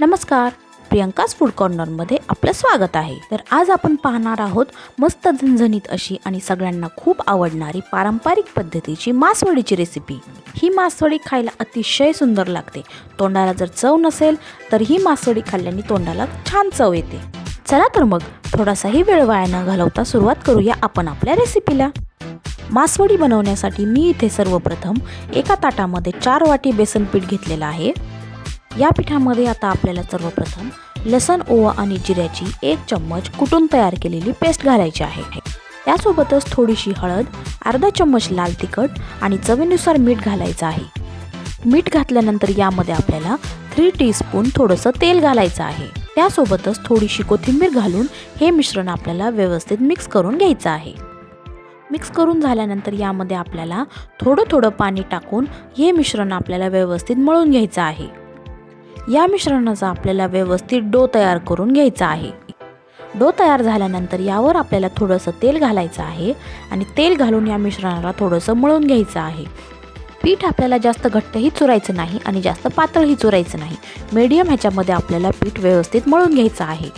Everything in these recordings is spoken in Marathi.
नमस्कार. प्रियंकाच फूड कॉर्नरमध्ये आपलं स्वागत आहे. तर आज आपण पाहणार आहोत मस्त झणझणीत अशी आणि सगळ्यांना खूप आवडणारी पारंपरिक पद्धतीची मासवडीची रेसिपी ही मासवडी खायला अतिशय सुंदर लागते. तोंडाला जर चव नसेल तर ही मासवडी खाल्ल्याने तोंडाला छान चव येते. चला तर मग थोडासाही वेळ वाया न घालवता सुरुवात करूया आपण आपल्या रेसिपीला मासवडी बनवण्यासाठी मी इथे सर्वप्रथम एका ताटामध्ये चार वाटी बेसन पीठ घेतलेलं आहे. या पिठामध्ये आता आपल्याला सर्वप्रथम लसण ओवा आणि जिऱ्याची एक चम्मच कुटून तयार केलेली पेस्ट घालायची आहे. त्यासोबतच थोडीशी हळद अर्धा चम्मच लाल तिखट आणि चवीनुसार मीठ घालायचं आहे. मीठ घातल्यानंतर यामध्ये आपल्याला थ्री टीस्पून थोडंसं तेल घालायचं आहे. त्यासोबतच थोडीशी कोथिंबीर घालून हे मिश्रण आपल्याला व्यवस्थित मिक्स करून घ्यायचं आहे. मिक्स करून झाल्यानंतर यामध्ये आपल्याला थोडं थोडं पाणी टाकून हे मिश्रण आपल्याला व्यवस्थित मळून घ्यायचं आहे. या मिश्रणाचा आपल्याला व्यवस्थित डो तयार करून घ्यायचा आहे. डो तयार झाल्यानंतर यावर आपल्याला थोडंसं तेल घालायचं आहे आणि तेल घालून या मिश्रणाला थोडंसं मळून घ्यायचं आहे. पीठ आपल्याला जास्त घट्टही चुरायचं नाही आणि जास्त पातळही चुरायचं नाही. मीडियम ह्याच्यामध्ये आपल्याला पीठ व्यवस्थित मळून घ्यायचं आहे.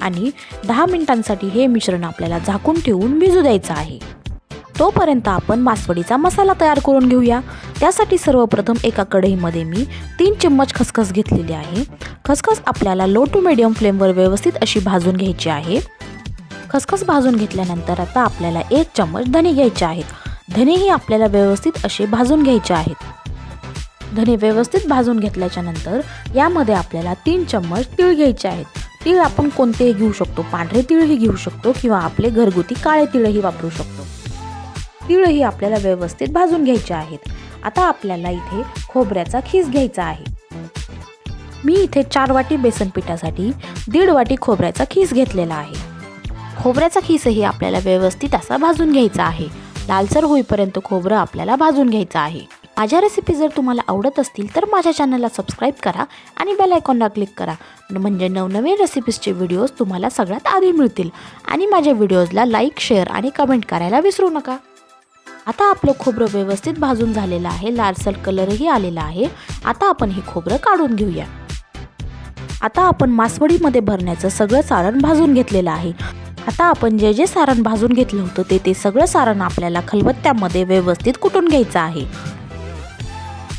आणि दहा मिनिटांसाठी हे मिश्रण आपल्याला झाकून ठेवून भिजू द्यायचं आहे. तोपर्यंत आपण मासवडीचा मसाला तयार करून घेऊया. त्यासाठी सर्वप्रथम एका कढईमध्ये मी तीन चम्मच खसखस घेतलेली आहे. खसखस आपल्याला लो टू मिडियम फ्लेमवर व्यवस्थित अशी भाजून घ्यायची आहे. खसखस भाजून घेतल्यानंतर आता आपल्याला एक चम्मच धने घ्यायचे आहेत. धनेही आपल्याला व्यवस्थित असे भाजून घ्यायचे आहेत. धने व्यवस्थित भाजून घेतल्याच्या नंतर यामध्ये आपल्याला तीन चम्मच तीळ घ्यायचे आहेत. तीळ आपण कोणतेही घेऊ शकतो पांढरे तीळही घेऊ शकतो किंवा आपले घरगुती काळे तीळही वापरू शकतो. तीळही आपल्याला व्यवस्थित भाजून घ्यायचे आहेत. आता आपल्याला इथे खोबऱ्याचा खीस घ्यायचा आहे. मी इथे चार वाटी बेसन पिठासाठी दीड वाटी खोबऱ्याचा खीस घेतलेला आहे. खोबऱ्याचा खीसही आपल्याला व्यवस्थित असा भाजून घ्यायचा आहे. लालसर होईपर्यंत खोबरं आपल्याला भाजून घ्यायचं आहे. माझ्या रेसिपी जर तुम्हाला आवडत असतील तर माझ्या चॅनलला सबस्क्राईब करा आणि बेल आयकॉनला क्लिक करा. म्हणजे नवनवीन रेसिपीजचे व्हिडिओज तुम्हाला सगळ्यात आधी मिळतील. आणि माझ्या व्हिडिओजला लाईक शेअर आणि कमेंट करायला विसरू नका. आता आपलं खोबरं व्यवस्थित भाजून झालेलं आहे. लालसर कलरही आलेला आहे. आता आपण हे खोबरं काढून घेऊया. आता आपण मासवडीमध्ये भरण्याचं सगळं सारण भाजून घेतलेलं आहे. आता आपण जे जे सारण भाजून घेतलं होतं ते ते सगळं सारण आपल्याला खलबत्त्यामध्ये व्यवस्थित कुटून घ्यायचं आहे.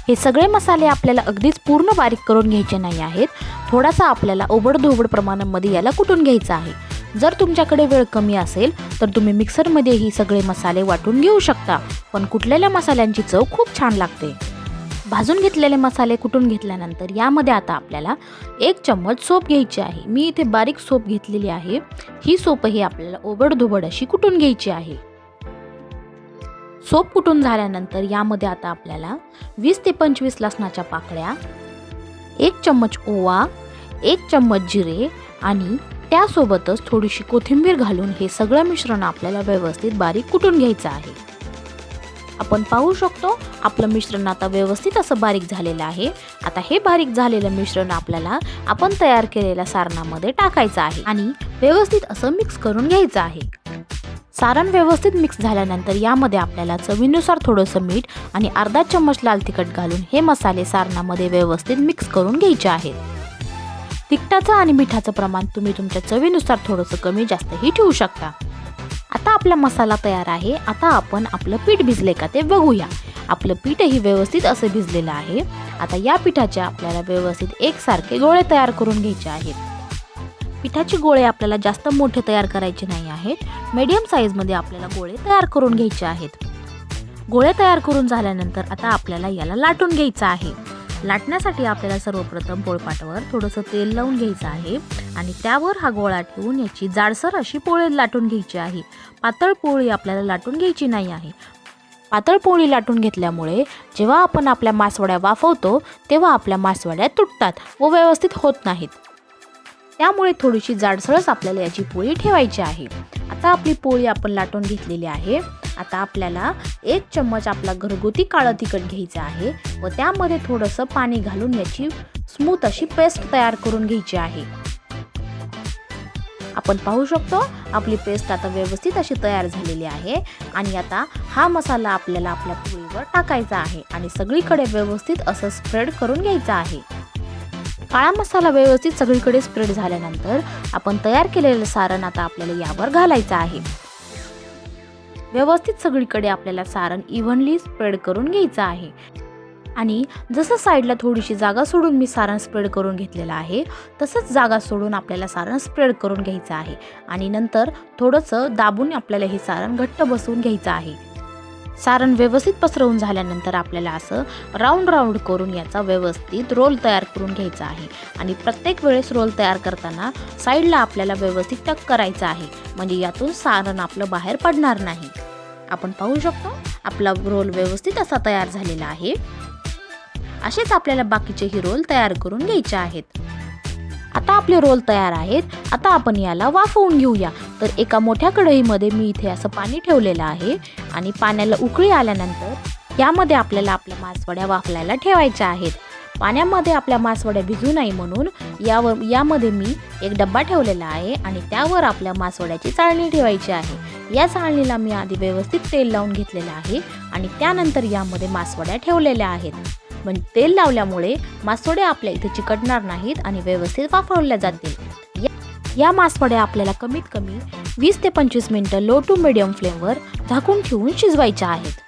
हे सगळे मसाले आपल्याला अगदीच पूर्ण बारीक करून घ्यायचे नाही आहेत. थोडासा आपल्याला ओबड धोबड प्रमाणामध्ये याला कुटून घ्यायचं आहे. जर तुमच्याकडे वेळ कमी असेल तर तुम्ही मिक्सरमध्येही सगळे मसाले वाटून घेऊ शकता. पण कुठलेल्या मसाल्यांची चव खूप छान लागते. भाजून घेतलेले मसाले कुटून घेतल्यानंतर यामध्ये आता आपल्याला एक चम्मच सोप घ्यायची आहे. मी इथे बारीक सोप घेतलेली आहे. ही सोपही आपल्याला ओबडधोबड अशी कुटून घ्यायची आहे? सोप कुटून झाल्यानंतर यामध्ये आता आपल्याला वीस ते पंचवीस लसणाच्या पाकळ्या एक चम्मच ओवा एक चम्मच जिरे आणि त्यासोबतच थोडीशी कोथिंबीर घालून हे सगळं मिश्रण आपल्याला व्यवस्थित बारीक कुटून घ्यायचं आहे. आपण पाहू शकतो आपलं मिश्रण आता व्यवस्थित असं बारीक झालेलं आहे. आता हे बारीक झालेलं मिश्रण आपल्याला आपण तयार केलेल्या सारणामध्ये टाकायचं आहे आणि व्यवस्थित असं मिक्स करून घ्यायचं आहे. सारण व्यवस्थित मिक्स झाल्यानंतर यामध्ये आपल्याला चवीनुसार थोडंसं मीठ आणि अर्धा चम्मच लाल तिखट घालून हे मसाले सारणामध्ये व्यवस्थित मिक्स करून घ्यायचे आहेत. तिखटाचं आणि मिठाचं प्रमाण तुम्ही तुमच्या चवीनुसार थोडंसं कमी जास्तही ठेवू शकता. आता आपला मसाला तयार आहे. आता आपण आपलं पीठ भिजले का ते बघूया. आपलं पीठही व्यवस्थित असं भिजलेलं आहे. आता या पिठाचे आपल्याला व्यवस्थित एकसारखे गोळे तयार करून घ्यायचे आहेत. पिठाचे गोळे आपल्याला जास्त मोठे तयार करायचे नाही आहेत. मीडियम साईजमध्ये आपल्याला गोळे तयार करून घ्यायचे आहेत. गोळे तयार करून झाल्यानंतर आता आपल्याला याला लाटून घ्यायचं आहे. लाटण्यासाठी आपल्याला सर्वप्रथम पोळपाटावर थोडंसं तेल लावून घ्यायचं आहे आणि त्यावर हा गोळा ठेवून याची जाडसर अशी पोळी लाटून घ्यायची आहे. पातळ पोळी आपल्याला लाटून घ्यायची नाही आहे. पातळ पोळी लाटून घेतल्यामुळे जेव्हा आपण आपल्या मासवड्या वाफवतो तेव्हा आपल्या मासवड्या तुटतात व व्यवस्थित होत नाहीत. त्यामुळे थोडीशी जाडसरच आपल्याला याची पोळी ठेवायची आहे. आता आपली पोळी आपण लाटून घेतलेली आहे. आता आपल्याला एक चम्मच आपला घरगुती काळं तिखट घ्यायचं आहे व त्यामध्ये थोडंसं पाणी घालून याची स्मूथ अशी पेस्ट तयार करून घ्यायची आहे. आपण पाहू शकतो आपली पेस्ट आता व्यवस्थित अशी तयार झालेली आहे आणि आता हा मसाला आपल्याला आपल्या पोळीवर टाकायचा आहे आणि सगळीकडे व्यवस्थित असं स्प्रेड करून घ्यायचा आहे. काळा मसाला व्यवस्थित सगळीकडे स्प्रेड झाल्यानंतर आपण तयार केलेलं सारण आता आपल्याला यावर घालायचं आहे. व्यवस्थित सगळीकडे आपल्याला सारण इव्हनली स्प्रेड करून घ्यायचं आहे. आणि जसं साईडला थोडीशी जागा सोडून मी सारण स्प्रेड करून घेतलेलं आहे तसंच जागा सोडून आपल्याला सारण स्प्रेड करून घ्यायचं आहे. आणि नंतर थोडंसं दाबून आपल्याला हे सारण घट्ट बसवून घ्यायचं आहे. सारण व्यवस्थित पसरवून झाल्यानंतर आपल्याला असं राऊंड राऊंड करून याचा व्यवस्थित रोल तयार करून घ्यायचा आहे. आणि प्रत्येक वेळेस रोल तयार करताना साईडला आपल्याला व्यवस्थित टक करायचं आहे. म्हणजे यातून सारण आपलं बाहेर पडणार नाही. आपण पाहू शकतो आपला रोल व्यवस्थित असा तयार झालेला आहे. असेच आपल्याला बाकीचेही रोल तयार करून घ्यायचे आहेत. आता आपले रोल तयार आहेत. आता आपण याला वाफवून घेऊया. तर एका मोठ्या कढईमध्ये मी इथे असं पाणी ठेवलेलं आहे आणि पाण्याला उकळी आल्यानंतर यामध्ये आपल्याला आपल्या मासवड्या वाफलायला ठेवायच्या आहेत. पाण्यामध्ये आपल्या मासवड्या भिजू नाही म्हणून यावर यामध्ये मी एक डब्बा ठेवलेला आहे आणि त्यावर आपल्या मासवड्याची चाळणी ठेवायची आहे. या चाळणीला मी आधी व्यवस्थित तेल लावून घेतलेलं आहे आणि त्यानंतर यामध्ये मासवड्या ठेवलेल्या आहेत. म्हणजे तेल लावल्यामुळे मासवड्या आपल्या इथे चिकटणार नाहीत आणि व्यवस्थित वाफवल्या जातील. या- या मासवड्या आपल्याला कमीत कमी वीस ते पंचवीस मिनटं लो टू मिडियम फ्लेमवर झाकून ठेवून शिजवायच्या आहेत.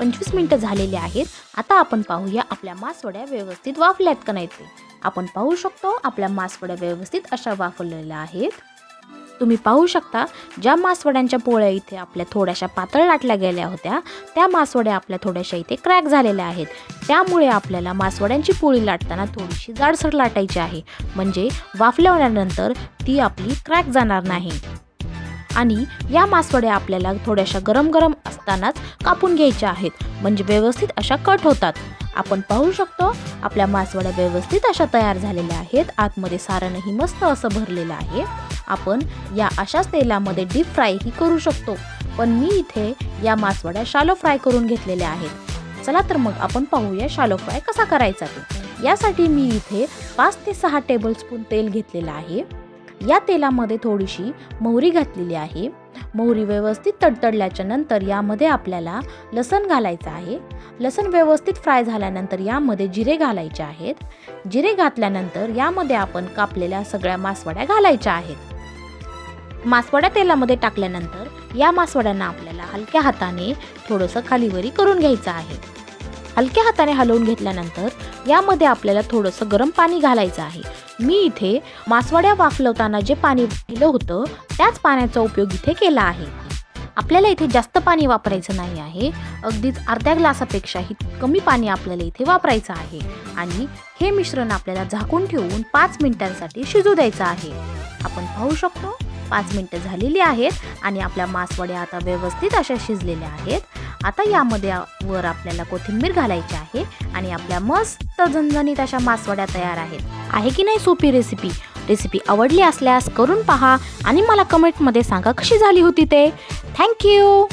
पंचवीस मिनटं झालेली आहेत. आता आपण पाहूया आपल्या मासवड्या व्यवस्थित वाफल्यात का नाहीत. ते आपण पाहू शकतो आपल्या मासवड्या व्यवस्थित अशा वाफवलेल्या आहेत. तुम्ही पाहू शकता ज्या मासवड्यांच्या पोळ्या इथे आपल्या थोड्याशा पातळ लाटल्या गेल्या होत्या त्या मासवड्या आपल्या थोड्याशा इथे क्रॅक झालेल्या आहेत. त्यामुळे आपल्याला मासवड्यांची पोळी लाटताना थोडीशी जाडसर लाटायची आहे. म्हणजे वाफल्यानंतर ती आपली क्रॅक जाणार नाही. आणि या मासवड्या आपल्याला थोड्याशा गरम गरम असतानाच कापून घ्यायच्या आहेत. म्हणजे व्यवस्थित अशा कट होतात. आपण पाहू शकतो आपल्या मासवड्या व्यवस्थित अशा तयार झालेल्या आहेत. आतमध्ये सारणही मस्त असं भरलेलं आहे. आपण या अशाच तेलामध्ये डीप फ्रायही करू शकतो. पण मी इथे या मासवड्या शालो फ्राय करून घेतलेल्या आहेत. चला तर मग आपण पाहूया शालो फ्राय कसा करायचा ते. यासाठी मी इथे पाच ते सहा टेबलस्पून तेल घेतलेलं आहे. या तेलामध्ये थोडीशी मोहरी घातलेली आहे. मोहरी व्यवस्थित तडतडल्याच्या नंतर यामध्ये आपल्याला लसण घालायचं आहे. लसण व्यवस्थित फ्राय झाल्यानंतर यामध्ये जिरे घालायचे आहेत. जिरे घातल्यानंतर यामध्ये आपण कापलेल्या सगळ्या मासवड्या घालायच्या आहेत. मासवड्या तेलामध्ये टाकल्यानंतर या मासवड्यांना आपल्याला हलक्या हाताने थोडंसं खालीवरी करून घ्यायचं आहे. हलक्या हाताने हलवून घेतल्यानंतर यामध्ये आपल्याला थोडंसं गरम पाणी घालायचं आहे. मी इथे मासवड्या वाफलवताना जे पाणी दिलं होतं त्याच पाण्याचा उपयोग इथे केला आहे. आपल्याला इथे जास्त पाणी वापरायचं नाही आहे. अगदीच अर्ध्या ग्लासापेक्षाही कमी पाणी आपल्याला इथे वापरायचं आहे. आणि हे मिश्रण आपल्याला झाकून ठेवून पाच मिनिटांसाठी शिजू द्यायचं आहे. आपण पाहू शकतो. पाच मिनटं झालेली आहेत आणि आपल्या मासवड्या आता व्यवस्थित अशा शिजलेल्या आहेत. आता यामध्ये वर आपल्याला कोथिंबीर घालायची आहे आणि आपल्या मस्त झणझणीत अशा मासवड्या तयार आहेत. आहे की नाही सोपी रेसिपी रेसिपी आवडली असल्यास करून पहा आणि मला कमेंटमध्ये सांगा कशी झाली होती ते. थँक्यू